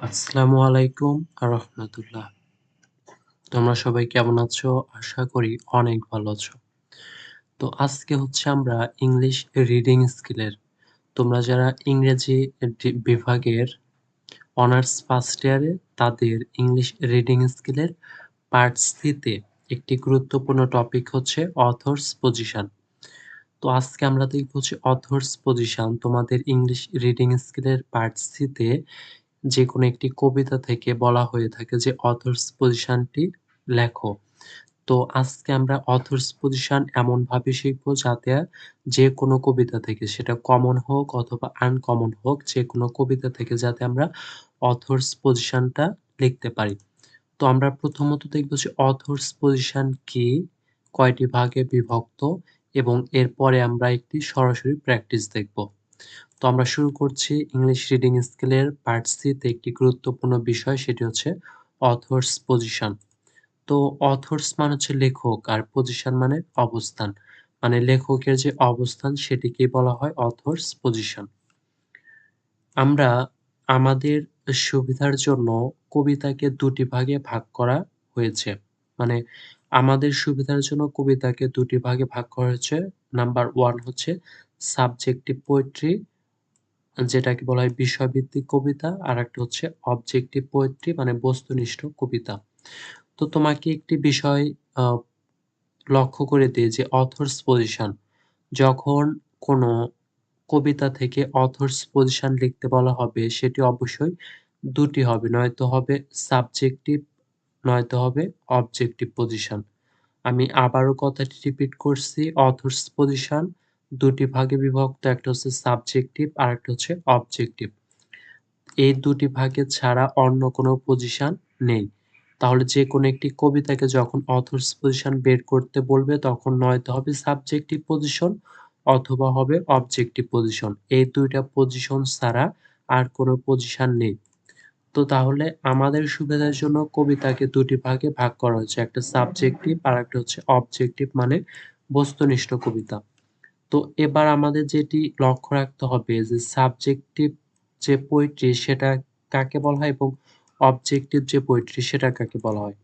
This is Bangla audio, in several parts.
আসসালামু আলাইকুম রহমতুল্লাহ। তোমরা সবাই কেমন আছো? আশা করি অনেক ভালো আছো। তো আজকে হচ্ছে আমরা ইংলিশ রিডিং স্কিলের তোমরা যারা ইংরেজি বিভাগের অনার্স ফার্স্ট ইয়ারে তাদের ইংলিশ রিডিং স্কিলের পার্ট সিতে একটি গুরুত্বপূর্ণ টপিক হচ্ছে অথর্স পজিশন তো আজকে আমরা দেখব হচ্ছে অথর্স পজিশন তোমাদের ইংলিশ রিডিং স্কিলের পার্ট সিতে যে কোনো একটি কবিতা থেকে বলা হয়ে থাকে যে অথর্স পজিশনটি লেখো তো আজকে আমরা অথর্স পজিশন এমনভাবে শিখব যাতে যে কোনো কবিতা থেকে, সেটা কমন হোক অথবা আনকমন হোক, যে কোনো কবিতা থেকে যাতে আমরা অথর্স পজিশনটা লিখতে পারি। তো আমরা প্রথমত দেখব যে অথর্স পজিশন কি, কয়টি ভাগে বিভক্ত এবং এরপরে আমরা একটি সরাসরি প্র্যাকটিস দেখব। তো আমরা শুরু করছি ইংলিশ রিডিং স্কেলের পার্ট সিতে একটি গুরুত্বপূর্ণ বিষয়, সেটি হচ্ছে অথর্স পজিশন তো অথর্স মানে হচ্ছে লেখক আর পজিশন মানে অবস্থান। মানে লেখকের যে অবস্থান সেটিকে বলা হয় অথর্স পজিশন আমরা আমাদের সুবিধার জন্য কবিতাকে দুটি ভাগে ভাগ করা হয়েছে। মানে আমাদের সুবিধার জন্য কবিতাকে দুটি ভাগে ভাগ করা হয়েছে। নাম্বার ওয়ান হচ্ছে সাবজেক্টিভ পোয়েট্রি যেটাকে বলা হয় বিষয়ভিত্তিক কবিতা আর একটা হচ্ছে অবজেক্টিভ পোয়েট্রি মানে বস্তুনিষ্ঠ কবিতা। তো তোমাকে একটি বিষয় লক্ষ্য করে দিয়ে যে অথর্স পজিশন যখন কোনো কবিতা থেকে অথর্স পজিশন লিখতে বলা হবে, সেটি অবশ্যই দুটি হবে। নয়তো হবে সাবজেক্টিভ নয়তো হবে অবজেক্টিভ পজিশন আমি আবারও কথাটি রিপিট করছি অথর্স পজিশন দুটি ভাগে বিভক্ত, একটা হচ্ছে সাবজেক্টিভ আর একটা হচ্ছে অবজেক্টিভ এই দুটি ভাগে ছাড়া অন্য কোনো পজিশন নেই। তাহলে যে কোনো একটি কবিতাকে যখন অথর্স পজিশন বের করতে বলবে, তখন নয়তো হবে সাবজেক্টিভ পজিশন অথবা হবে অবজেক্টিভ পজিশন এই দুইটা পজিশন ছাড়া আর কোনো পজিশন নেই। তো তাহলে আমাদের সুবিধার জন্য কবিতাকে দুটি ভাগে ভাগ করা হয়েছে, একটা সাবজেক্টিভ আর একটা হচ্ছে অবজেক্টিভ মানে বস্তুনিষ্ঠ কবিতা। তো এবার আমাদের যেটি লক্ষ্য রাখতে হবে যে সাবজেক্টিভ যে পোয়েট্রি সেটা কাকে বলা হয় এবং অবজেক্টিভ যে পোয়েট্রি সেটা কাকে বলা হয়।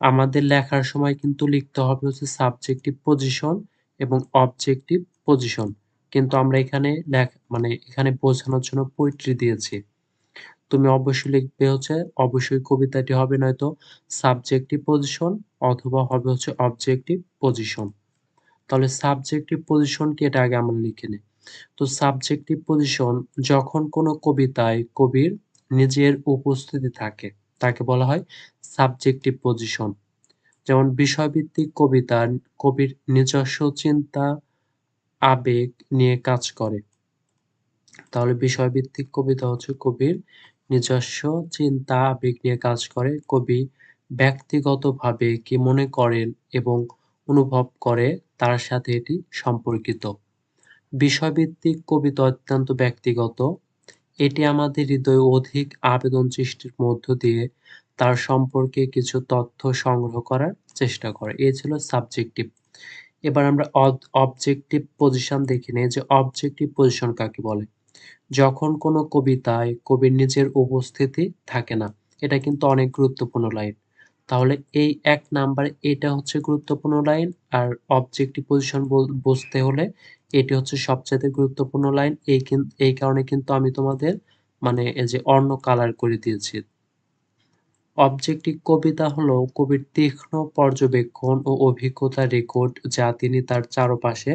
আমাদের লেখার সময় কিন্তু লিখতে হবে হচ্ছে সাবজেক্টিভ পজিশন এবং অবজেক্টিভ পজিশন কিন্তু আমরা এখানে লেখ মানে এখানে বোঝানোর জন্য পোয়েট্রি দিয়েছি। তুমি অবশ্যই লিখবে হচ্ছে, অবশ্যই কবিতাটি হবে নয়তো সাবজেক্টিভ পজিশন অথবা হবে হচ্ছে অবজেক্টিভ পজিশন তাহলে সাবজেক্টিভ পজিশন কি এটা আগে আমরা লিখে নিই। তো সাবজেক্টিভ পজিশন যখন কোনো কবিতায় কবির নিজের উপস্থিতি থাকে, তাকে বলা হয় সাবজেক্টিভ পজিশন যেমন বিষয়ভিত্তিক কবিতা, কবির নিজস্ব চিন্তা, আবেগ নিয়ে কাজ করে। তাহলে বিষয়ভিত্তিক কবিতা হচ্ছে কবির নিজস্ব চিন্তা, আবেগ নিয়ে কাজ করে। কবি ব্যক্তিগতভাবে কি মনে করেন এবং অনুভব করে তার সাথে এটি সম্পর্কিত। বিষয়ভিত্তিক কবিতা অত্যন্ত ব্যক্তিগত। এটি আমাদের হৃদয়ে অধিক আবেদন সৃষ্টির মধ্য দিয়ে তার সম্পর্কে কিছু তথ্য সংগ্রহ করার চেষ্টা করে। এ ছিল সাবজেক্টিভ এবার আমরা অবজেক্টিভ পজিশন দেখে নিই যে অবজেক্টিভ পজিশন কাকে বলে। যখন কোনো কবিতায় কবির নিজের উপস্থিতি থাকে না, এটা কিন্তু অনেক গুরুত্বপূর্ণ লাইন। তাহলে এই এক নাম্বার এটা হচ্ছে গুরুত্বপূর্ণ লাইন, আর অবজেক্টিভ পজিশন বুঝতে হলে এটি হচ্ছে সবচেয়ে গুরুত্বপূর্ণ লাইন। এই এই কারণে কিন্তু আমি তোমাদের মানে এই যে অন্য কালার করে দিয়েছি। অবজেক্টিভ কবিতা হলো কবির তীক্ষ্ণ পর্যবেক্ষণ ও অভিজ্ঞতা রেকর্ড যা তিনি তার চারপাশে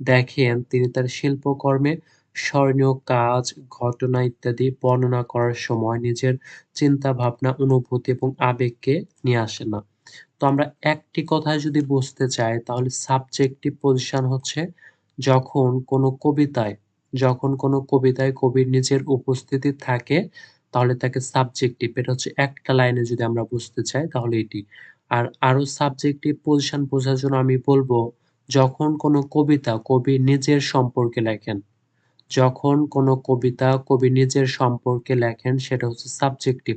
দেখেন। তিনি তার শিল্পকর্মে স্মরণীয় কাজ, ঘটনা ইত্যাদি বর্ণনা করার সময় নিজের চিন্তা ভাবনা অনুভূতি এবং আবেগকে নিয়ে আসে না। তো আমরা একটি কথায় যদি বুঝতে চাই, তাহলে সাবজেক্টিভ পজিশন হচ্ছে যখন কোনো কবিতায়, যখন কোনো কবিতায় কবির নিজের উপস্থিতি থাকে, তাহলে তাকে সাবজেক্টিভ এটা হচ্ছে একটা লাইনে যদি আমরা বুঝতে চাই, তাহলে এটি। আর আরও সাবজেক্টিভ পজিশন বোঝার জন্য আমি বলব, যখন কোনো কবিতা কবি নিজের সম্পর্কে লেখেন যখন কোনো কবিতা কবি নিজের সম্পর্কে লেখেন, সেটা হচ্ছে সাবজেক্টিভ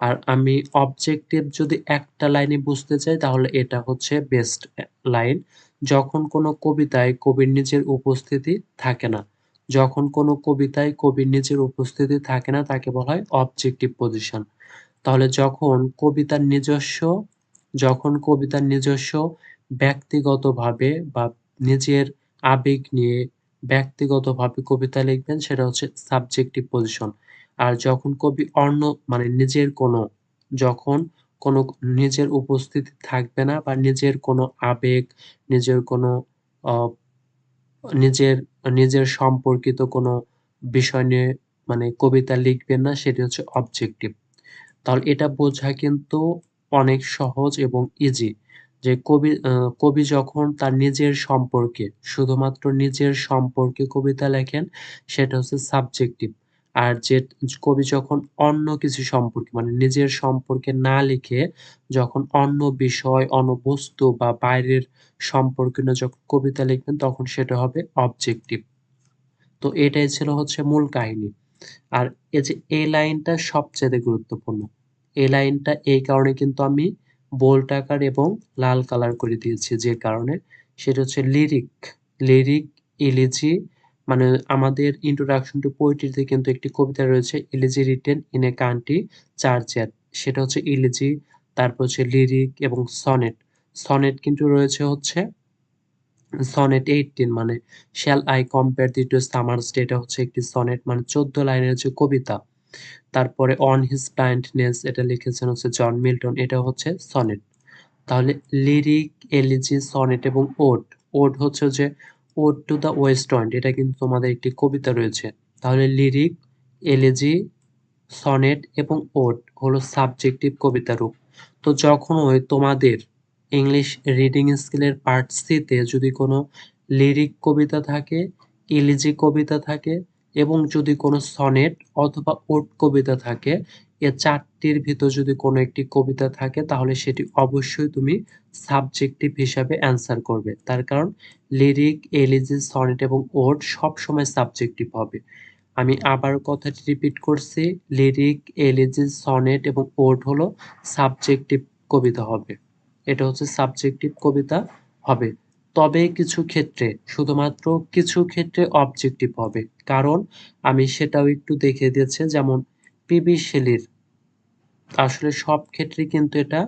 আর আমি অবজেক্টিভ যদি একটা লাইনে বুঝতে চাই, তাহলে এটা হচ্ছে বেস্ট লাইন যখন কোনো কবিতায় কবির নিজের উপস্থিতি থাকে না, যখন কোনো কবিতায় কবির নিজের উপস্থিতি থাকে না, তাকে বলা হয় অবজেক্টিভ পজিশন তাহলে যখন কবিতার নিজস্ব, যখন কবিতার নিজস্ব ব্যক্তিগতভাবে বা নিজের আবেগ নিয়ে ব্যক্তিগতভাবে কবিতা লিখবেন, সেটা হচ্ছে সাবজেক্টিভ পজিশন আর যখন কবি অন্য মানে নিজের কোনো, যখন কোনো নিজের উপস্থিতি থাকবে না বা নিজের কোনো আবেগ, নিজের কোনো নিজের নিজের সম্পর্কিত কোনো বিষয় নিয়ে মানে কবিতা লিখবেন না, সেটি হচ্ছে অবজেক্টিভ তাহলে এটা বোঝা কিন্তু অনেক সহজ এবং ইজি যে কবি কবি যখন তার নিজের সম্পর্কে, শুধুমাত্র নিজের সম্পর্কে কবিতা লেখেন, সেটা হচ্ছে সাবজেক্টিভ আর যে কবি যখন অন্য কিছু সম্পর্কে মানে নিজের সম্পর্কে না লিখে যখন অন্য বিষয়, অন্য বস্তু বা বাইরের সম্পর্কে যখন কবিতা লিখবেন, তখন সেটা হবে অবজেক্টিভ তো এটাই ছিল হচ্ছে মূল কাহিনী। আর এই যে, এই লাইনটা সবচেয়ে গুরুত্বপূর্ণ। এই লাইনটা এই কারণে কিন্তু আমি বোল্ড আকার এবং লাল কালার করে দিয়েছি যে কারণে সেটা হচ্ছে লিরিক লিরিক ইলিজি মানে আমাদের ইন্ট্রোডাকশন টু পোয়েট্রিতে কিন্তু একটি কবিতা রয়েছে elegy written in a country চার্চের সেটা হচ্ছে ইলিজি তারপর হচ্ছে লিরিক এবং সনেট সনেট কিন্তু রয়েছে হচ্ছে সনেট এইটিন মানে shall I compare thee to summer এটা হচ্ছে একটি সনেট মানে চোদ্দ লাইনের হচ্ছে কবিতা। তারপরে অন হিজ ব্লাইন্ডনেস এটা লিখেছেন হচ্ছে জন মিল্টন, এটা হচ্ছে সনেট। তাহলে লিরিক, এলিজি, সনেট এবং ওড। ওড হচ্ছে যে ode to the west wind এটা কিন্তু তোমাদের একটি কবিতা রয়েছে। তাহলে লিরিক, এলিজি, সনেট এবং ওড হলো সাবজেক্টিভ কবিতা রূপ। তো যখন ওই তোমাদের ইংলিশ রিডিং স্কিলের পার্ট সিতে যদি কোনো লিরিক কবিতা থাকে ইলিজি কবিতা থাকে এবং যদি কোনো সনেট অথবা ওট কবিতা থাকে, এ চারটির ভিতর যদি কোনো একটি কবিতা থাকে, তাহলে সেটি অবশ্যই তুমি সাবজেক্টিভ হিসাবে অ্যান্সার করবে। তার কারণ লিরিক এলিজি সনেট এবং ওট সবসময় সাবজেক্টিভ হবে। আমি আবার কথাটি রিপিট করছি, লিরিক এলিজি সনেট এবং ওট হলো সাবজেক্টিভ কবিতা হবে। এটা হচ্ছে সাবজেক্টিভ কবিতা হবে। তবে কিছু ক্ষেত্রে, শুধুমাত্র কিছু ক্ষেত্রে অবজেক্টিভ হবে। কারণ, আমি সেটাও একটু দেখে দিয়েছি, যেমন পিবি শেলির আসলে সব ক্ষেত্রে কিন্তু এটা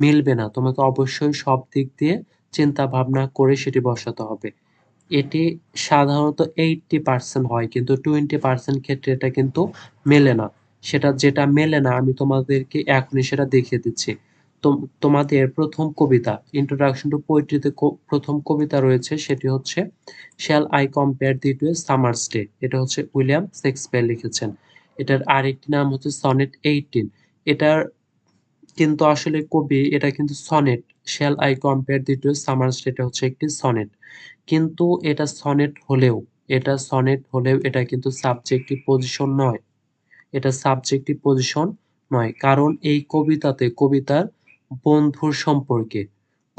মিলবে না। তোমাকে অবশ্যই সব দিক দিয়ে চিন্তা ভাবনা করে সেটি বসাতে হবে। এটি সাধারণত এইটটি পার্সেন্ট হয়, কিন্তু টোয়েন্টি পার্সেন্ট ক্ষেত্রে এটা কিন্তু মেলে না। সেটা যেটা মেলে না, আমি তোমাদেরকে এখনই সেটা দেখিয়ে দিচ্ছি। তোমাদের প্রথম কবিতা ইন্ট্রোডাকশন টু পোয়েট্রিতে প্রথম কবিতা রয়েছে, সেটি হচ্ছে shall I compare thee to a summer's day এটা হচ্ছে উইলিয়াম শেক্সপিয়ার লিখেছেন। এটার আরেকটি নাম হচ্ছে সনেট এইটিন এটার কিন্তু আসলে কবি, এটা কিন্তু sonnet shall I compare thee to a summer's day এটা হচ্ছে একটি সনেট কিন্তু এটা সনেট হলেও, এটা সনেট হলেও এটা কিন্তু সাবজেক্টিভ পজিশন নয়। এটা সাবজেক্টিভ পজিশন নয়। কারণ এই কবিতাতে, কবিতার বন্ধুর সম্পর্কে।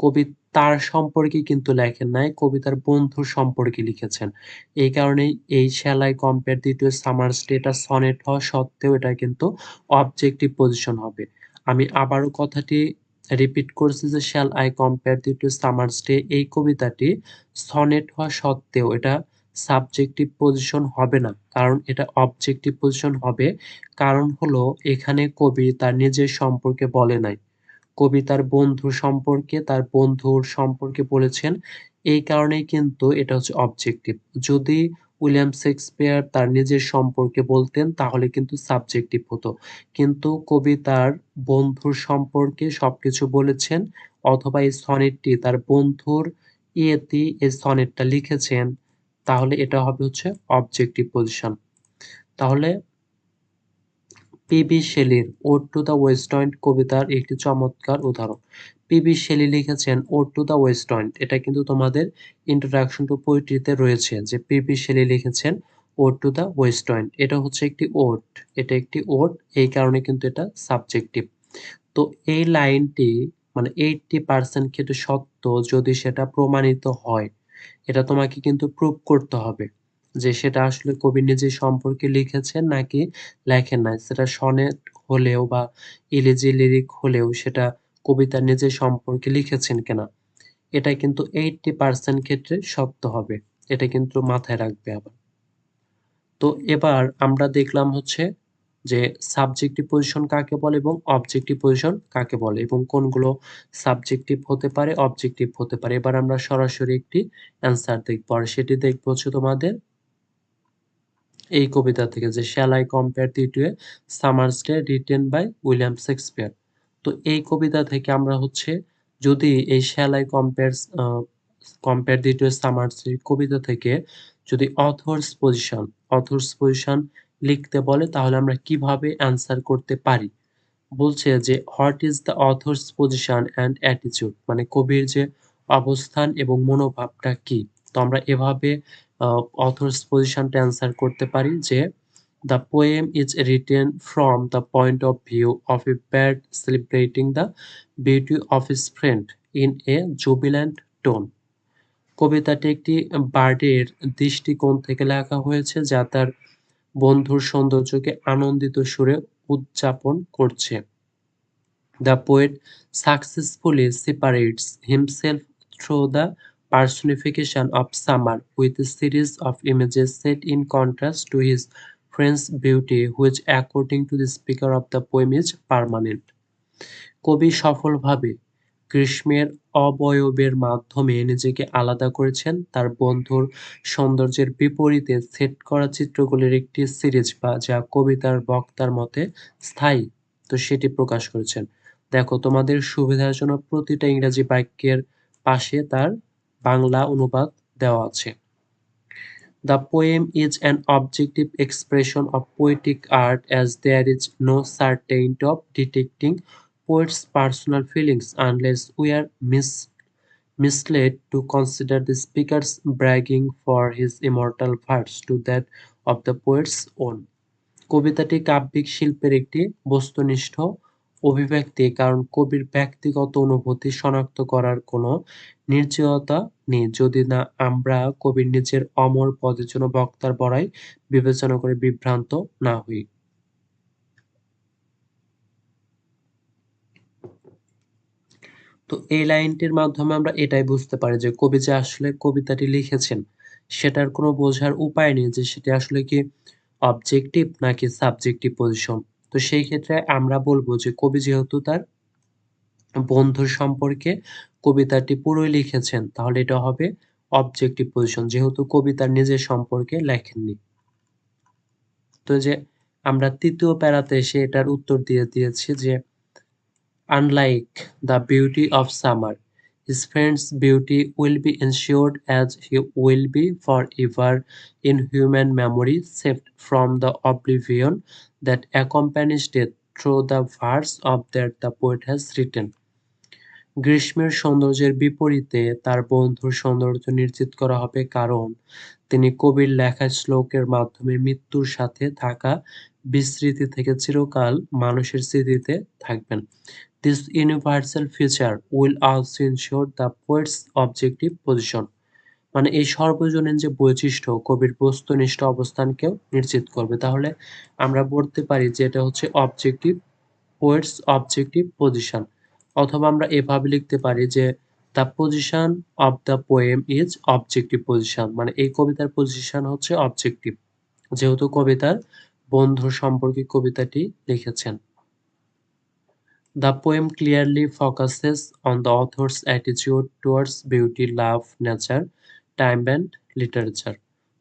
কবি তার সম্পর্কে কিন্তু লেখেন নাই কবিতার বন্ধুর সম্পর্কে লিখেছেন। এই কারণেই এই শ্যালাই কম্পেয়ার দ্বিতীয় সামার স্টেটা সনেট হওয়া সত্ত্বেও এটা কিন্তু অবজেক্টিভ পজিশন হবে। আমি আবারও কথাটি রিপিট করছি যে শ্যাল আই কম্পেয়ার দ্বিতীয় সামার স্টে এই কবিতাটি সনেট হওয়া সত্ত্বেও এটা সাবজেক্টিভ পজিশন হবে না। কারণ এটা অবজেক্টিভ পজিশন হবে। কারণ হলো এখানে কবি তার নিজের সম্পর্কে বলে নাই। কবি তার বন্ধু সম্পর্কে, তার বন্ধুর সম্পর্কে বলেছেন, এই কারণেই কিন্তু এটা হচ্ছে অবজেক্টিভ যদি উইলিয়াম শেক্সপিয়ার তার নিজের সম্পর্কে বলতেন, তাহলে কিন্তু সাবজেক্টিভ হতো। কিন্তু কবি তার বন্ধুর সম্পর্কে সবকিছু বলেছেন, অথবা এই সনেটটি তার বন্ধুর ইয়েতে এই সনেটটা লিখেছেন, তাহলে এটা হবে হচ্ছে অবজেক্টিভ পজিশন তাহলে PB শেলির ode to the west west wind কবিতার একটি চমৎকার উদাহরণ। পিবি শেলি লিখেছেন ode to the west west wind এটা কিন্তু তোমাদের ইন্ট্রোডাকশন টু পোয়েট্রিতে রয়েছে যে পিবি শেলি লিখেছেন ode to the west west wind এটা হচ্ছে একটি ওড এটা একটি ওড এই কারণে কিন্তু এটা সাবজেক্টিভ তো এই লাইনটি মানে এইটটি পার্সেন্ট কিন্তু সত্য যদি সেটা প্রমাণিত হয়, এটা তোমাকে কিন্তু প্রুভ করতে হবে। যে সেটা আসলে কবি নিজে সম্পর্কে লিখেছেন নাকি লেখেন নাই। সেটা সনেট হলেও বা ইলিজি লিরিক হলেও সেটা কবিতা নিজে সম্পর্কে লিখেছেন কিনা, এটা কিন্তু এইটটি পার্সেন্ট ক্ষেত্রে সত্য হবে, এটা কিন্তু মাথায় রাখবে আবার। তো এবার আমরা দেখলাম হচ্ছে যে সাবজেক্টিভ পজিশন কাকে বলে এবং অবজেক্টিভ পজিশন কাকে বলে এবং কোনগুলো সাবজেক্টিভ হতে পারে অবজেক্টিভ হতে পারে। এবার আমরা সরাসরি একটি অ্যান্সার দেখব আর সেটি দেখব হচ্ছে তোমাদের এই কবিতা থেকে যে shall I compare thee to a summer's day written by William Shakespeare তো এই কবিতা থেকে আমরা হচ্ছে যদি এই shall I compare compare thee to a summer's কবিতা থেকে যদি অথর্স পজিশন অথর্স পজিশন লিখতে বলে, তাহলে আমরা কীভাবে অ্যান্সার করতে পারি? বলছে যে what is the author's position and অ্যাটিচিউড মানে কবির যে অবস্থান এবং মনোভাবটা কি? তো আমরা এভাবে অথর্স পজিশনটা অ্যান্সার করতে পারি যে the poem is written from the point of view of a bard celebrating the beauty of his friend in a jubilant tone কবিতাটি একটি বার্ডের দৃষ্টিকোণ থেকে লেখা হয়েছে যা তার বন্ধুর সৌন্দর্যকে আনন্দিত সুরে উদযাপন করছে। The poet successfully separates himself through the personification of summer with a series of images set in contrast to his friend's beauty which according to the speaker of the poem is permanent কবি সফলভাবে গ্রীষ্মের অবয়বের মাধ্যমে নিজেকে আলাদা করেছেন তার বন্ধুর সৌন্দর্যের বিপরীতে সেট করা চিত্রগুলির একটি সিরিজ বা যা কবিতার বক্তার মতে স্থায়ী তো সেটি প্রকাশ করেছেন দেখো তোমাদের সুবিধার জন্য প্রতিটা ইংরাজি বাক্যের পাশে তার বাংলা অনুবাদ দেওয়া আছে। The poem is an objective expression of poetic art as there is no certainty of detecting poet's personal feelings unless we are mis misled to consider the speaker's bragging for his immortal verse to that of the poet's own কবিতাটি কাব্যিক শিল্পের একটি বস্তুনিষ্ঠ অভিব্যক্তি, কারণ কবির ব্যক্তিগত অনুভূতি শনাক্ত করার কোনো নির্জয়তা নেই। যদি না, আমরা কবির নিজের অমর পদের জন্য বক্তার বড়াই বিবেচনা করে বিভ্রান্ত না হই। তো এই লাইনটির মাধ্যমে আমরা এটাই বুঝতে পারি যে কবি যে আসলে কবিতাটি লিখেছেন, সেটার কোনো বোঝার উপায় নেই যে সেটি আসলে কি অবজেক্টিভ নাকি সাবজেক্টিভ পজিশন তো সেই ক্ষেত্রে আমরা বলব যে কবি যেহেতু তার বন্ধুর সম্পর্কে কবিতাটি পুরোই লিখেছেন, তাহলে এটা হবে অবজেক্টিভ পজিশন যেহেতু কবিতার নিজের সম্পর্কে লেখেননি। তো যে আমরা তৃতীয় প্যারাতে এসে এটার উত্তর দিয়ে দিয়েছি যে unlike the beauty of summer his friend's beauty will be ensured as he will be forever in human memory saved from the oblivion that accompanies death through the verse of that the poet has written গ্রীষ্মের সৌন্দর্যের বিপরীতে তার বন্ধুর সৌন্দর্য নিশ্চিত করা হবে কারণ তিনি কবির লেখা শ্লোকের মাধ্যমে মৃত্যুর সাথে থাকা বিস্মৃতি থেকে চিরকাল মানুষের স্মৃতিতে থাকবেন। This universal feature will also ensure the poet's objective position মানে এই সর্বজনীন যে বৈশিষ্ট্য, কবির বস্তুনিষ্ঠ অবস্থানকেও নিশ্চিত করবে। তাহলে আমরা বলতে পারি যে এটা হচ্ছে অবজেক্টিভ পোয়েটস অবজেক্টিভ পজিশন অথবা আমরা এভাবে লিখতে পারি যে the position of the poem is objective position মানে এই কবিতার পজিশন হচ্ছে অবজেক্টিভ যেহেতু কবিতার বন্ধু সম্পর্কে কবিতাটি লিখেছেন। The poem clearly focuses on the author's অ্যাটিচিউড towards beauty love nature time and literature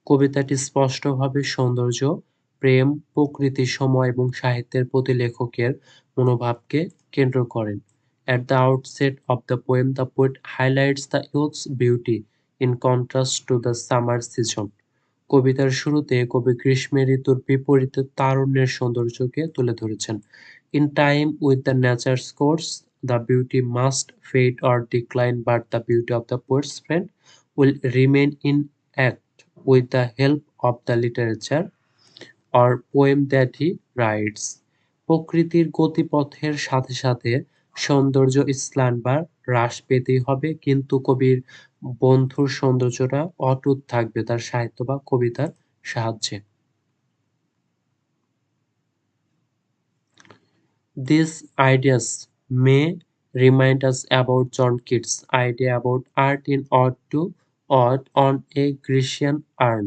কবিতাটি স্পষ্টভাবে সৌন্দর্য প্রেম প্রকৃতি সময় এবং সাহিত্যের প্রতি লেখকের মনোভাবকে কেন্দ্র করেন। At the outset of the poem, the poet highlights the youth's beauty in contrast to the summer season. কবিতার শুরুতে কবি গ্রীষ্মের ঋতুর বিপরীতে তারুণ্যের সৌন্দর্যকে তুলে ধরেছেন। In time with the nature course the beauty must fade or decline, but the beauty of the poet's friend will remain in act with the help of the literature or poem that he writes. প্রকৃতির গতিপথের সাথে সাথে সৌন্দর্য স্লান বা হ্রাস পেতেই হবে, কিন্তু কবির বন্ধুর সৌন্দর্যটা অটুট থাকবে তার সাহিত্য বা কবিতার সাহায্যে These ideas may remind us about John Keats' idea about art in art to art on a Grecian urn.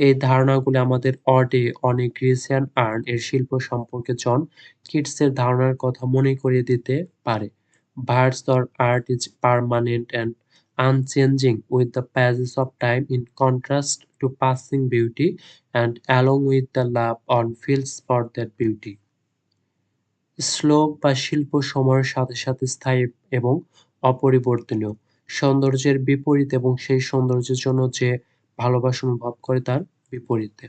এই ধারণাগুলি আমাদের অডে অনেক গ্রিসিয়ান আর্ন এর শিল্প সম্পর্কে জন কিটসের ধারণার কথা মনে করিয়ে দিতে পারে verse or art is permanent and unchanging with the passage of time in contrast to passing beauty and along with the love on feels for that beauty শ্লোক বা শিল্প সময়ের সাথে সাথে স্থায়ী এবং অপরিবর্তনীয় সৌন্দর্যের বিপরীত এবং সেই সৌন্দর্যের জন্য যে ভালোবাসা অনুভব করে তার বিপরীতে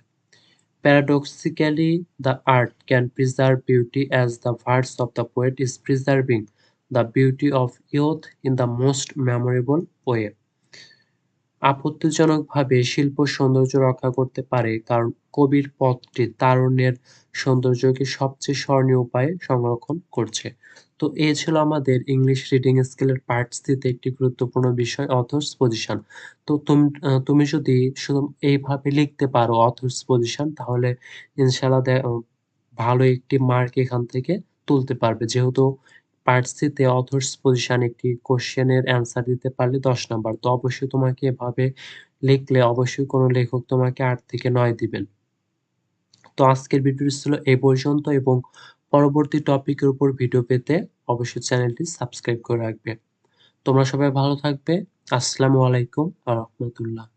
Paradoxically, the art can preserve beauty as the verse of the poet is preserving the beauty of youth in the most memorable way. আপত্তিজনকভাবে শিল্প সৌন্দর্য রক্ষা করতে পারে, কারণ কবির পথটি তারুণ্যের সৌন্দর্যকে সবচেয়ে স্মরণীয় উপায়ে সংরক্ষণ করছে। তো এ ছিল আমাদের ইংলিশ রিডিং স্কিলের পার্ট সিতে একটি গুরুত্বপূর্ণ বিষয় অথর্স পজিশন তো তুমি তুমি যদি শুধু এইভাবে লিখতে পারো অথর্স পজিশন তাহলে ইনশাল্লাহ ভালো একটি মার্ক এখান থেকে তুলতে পারবে। যেহেতু পার্ট সিতে অথর্স পজিশন একটি কোশ্চেনের অ্যান্সার দিতে পারলে দশ নাম্বার তো অবশ্যই তোমাকে এভাবে লিখলে অবশ্যই কোনো লেখক তোমাকে আট থেকে নয় দিবেন। তো আজকের ভিডিওটি ছিল এই পর্যন্ত এবং পরবর্তী টপিকের উপর ভিডিও পেতে অবশ্যই চ্যানেলটি সাবস্ক্রাইব করে রাখবে। তোমরা সবাই ভালো থাকবে। আসসালামু আলাইকুম আ রহমতুল্লাহ।